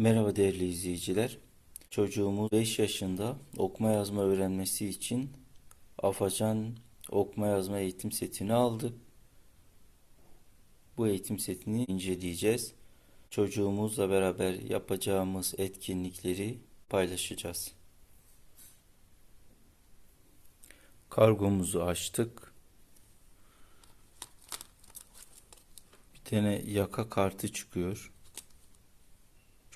Merhaba değerli izleyiciler. Çocuğumuz 5 yaşında okuma yazma öğrenmesi için Afacan okuma yazma eğitim setini aldı. Bu eğitim setini inceleyeceğiz. Çocuğumuzla beraber yapacağımız etkinlikleri paylaşacağız. Kargomuzu açtık. Bir tane yaka kartı çıkıyor.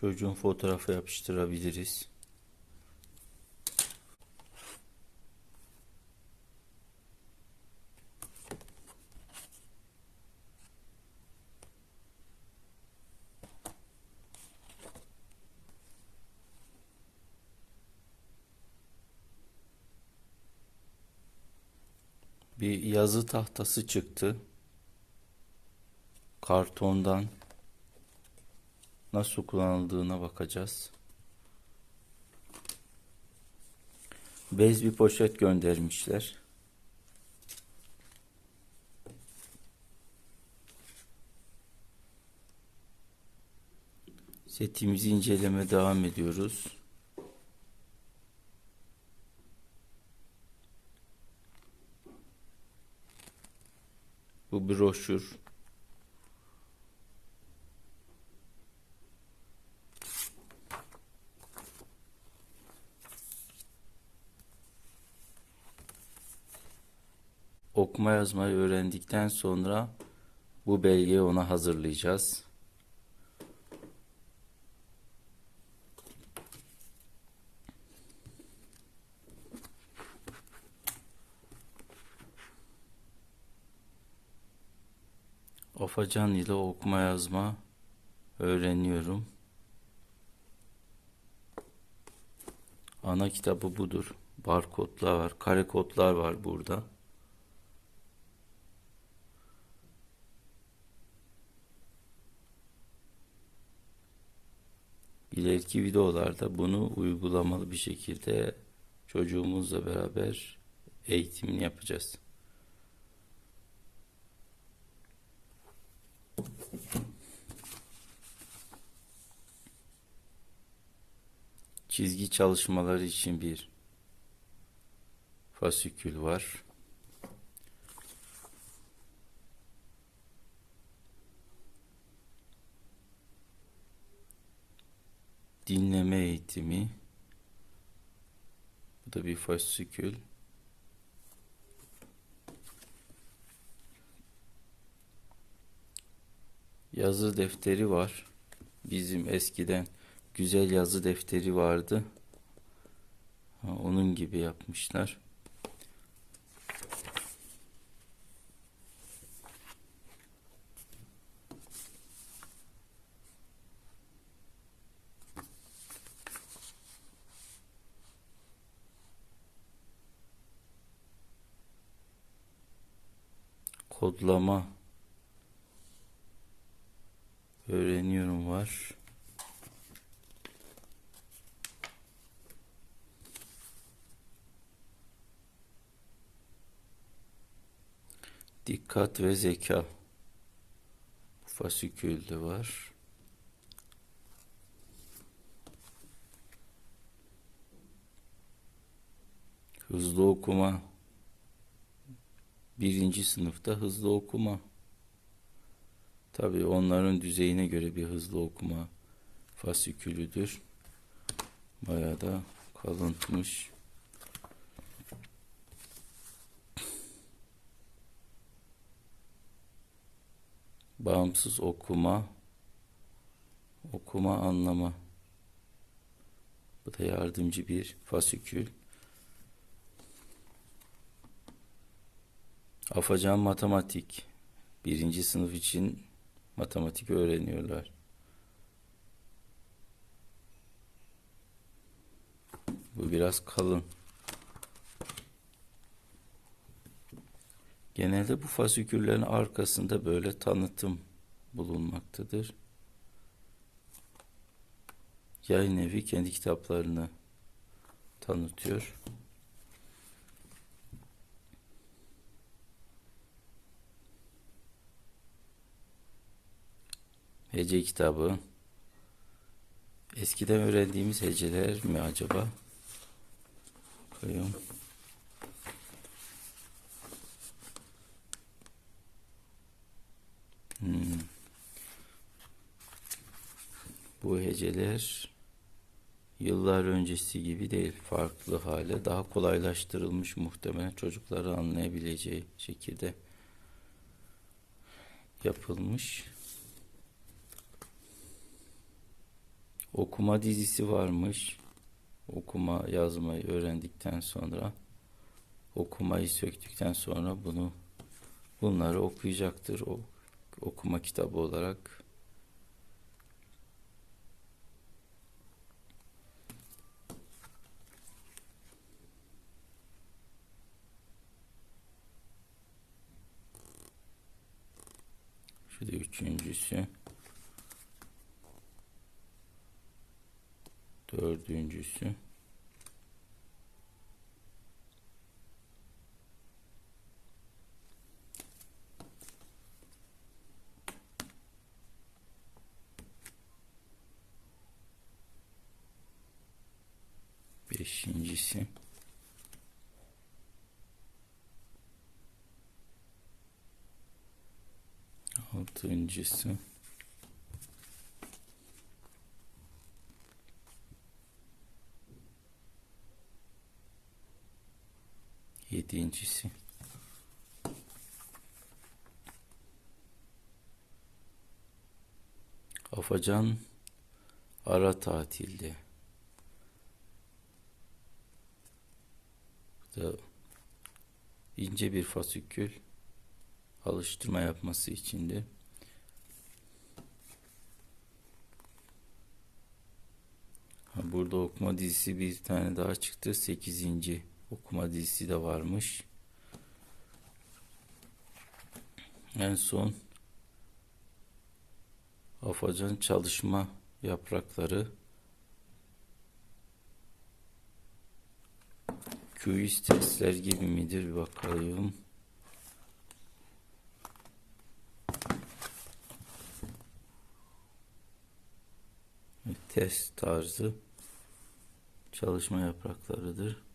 Çocuğun fotoğrafı yapıştırabiliriz. Bir yazı tahtası çıktı. Kartondan nasıl kullanıldığına bakacağız. Bez bir poşet göndermişler. Setimizi inceleme devam ediyoruz. Bu broşür. Okuma yazmayı öğrendikten sonra bu belgeyi ona hazırlayacağız. Afacan ile okuma yazma öğreniyorum. Ana kitabı budur. Barkodlar var, kare kodlar var burada. İleriki videolarda bunu uygulamalı bir şekilde çocuğumuzla beraber eğitimini yapacağız. Çizgi çalışmaları için bir fasikül var. Dinleme eğitimi. Bu da bir fasikül. Yazı defteri var. Bizim eskiden güzel yazı defteri vardı. Onun gibi yapmışlar. Kodlama öğreniyorum var. Dikkat ve zeka fasikülde var. Hızlı okuma birinci sınıfta hızlı okuma. Tabi onların düzeyine göre bir hızlı okuma fasikülüdür. Bayağı da kalıntmış. Bağımsız okuma, okuma anlama. Bu da yardımcı bir fasikül. Afacan matematik. Birinci sınıf için matematik öğreniyorlar. Bu biraz kalın. Genelde bu fasiküllerin arkasında böyle tanıtım bulunmaktadır. Yayın evi kendi kitaplarını tanıtıyor. Hece kitabı, Eskiden öğrendiğimiz heceler mi acaba? Bakıyorum. Hmm. Bu heceler yıllar öncesi gibi değil, farklı hale, daha kolaylaştırılmış muhtemelen çocukları anlayabileceği şekilde yapılmış. Okuma dizisi varmış. Okuma yazmayı öğrendikten sonra okumayı söktükten sonra bunu bunları okuyacaktır o okuma kitabı olarak. Şu da üçüncüsü. Dördüncüsü. Beşincisi. Altıncısı. Yedincisi. Afacan ara tatilde. Bu da ince bir fasikül alıştırma yapması için de Ha, burada okuma dizisi bir tane daha çıktı. Sekizinci okuma dizisi de varmış. En son Afacan çalışma yaprakları Quiz testler gibi midir bir bakalım. Test tarzı çalışma yapraklarıdır.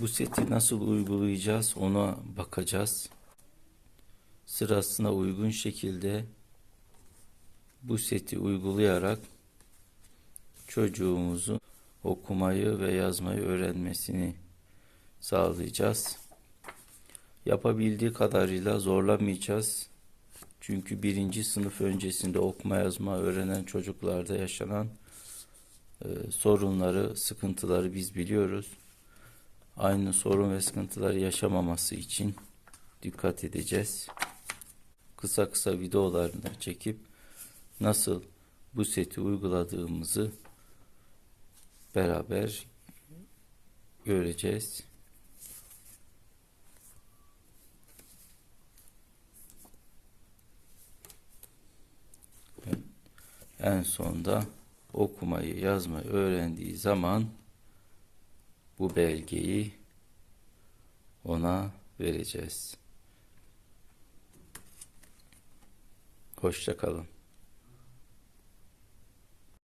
Bu seti nasıl uygulayacağız ona bakacağız. Sırasına uygun şekilde bu seti uygulayarak çocuğumuzu okumayı ve yazmayı öğrenmesini sağlayacağız. Yapabildiği kadarıyla zorlamayacağız. Çünkü birinci sınıf öncesinde okuma yazma öğrenen çocuklarda yaşanan e, sorunları, sıkıntıları biz biliyoruz. Aynı sorun ve sıkıntıları yaşamaması için dikkat edeceğiz. Kısa kısa videolarını çekip nasıl bu seti uyguladığımızı beraber göreceğiz. En sonda okumayı yazmayı öğrendiği zaman bu belgeyi ona vereceğiz. Hoşça kalın.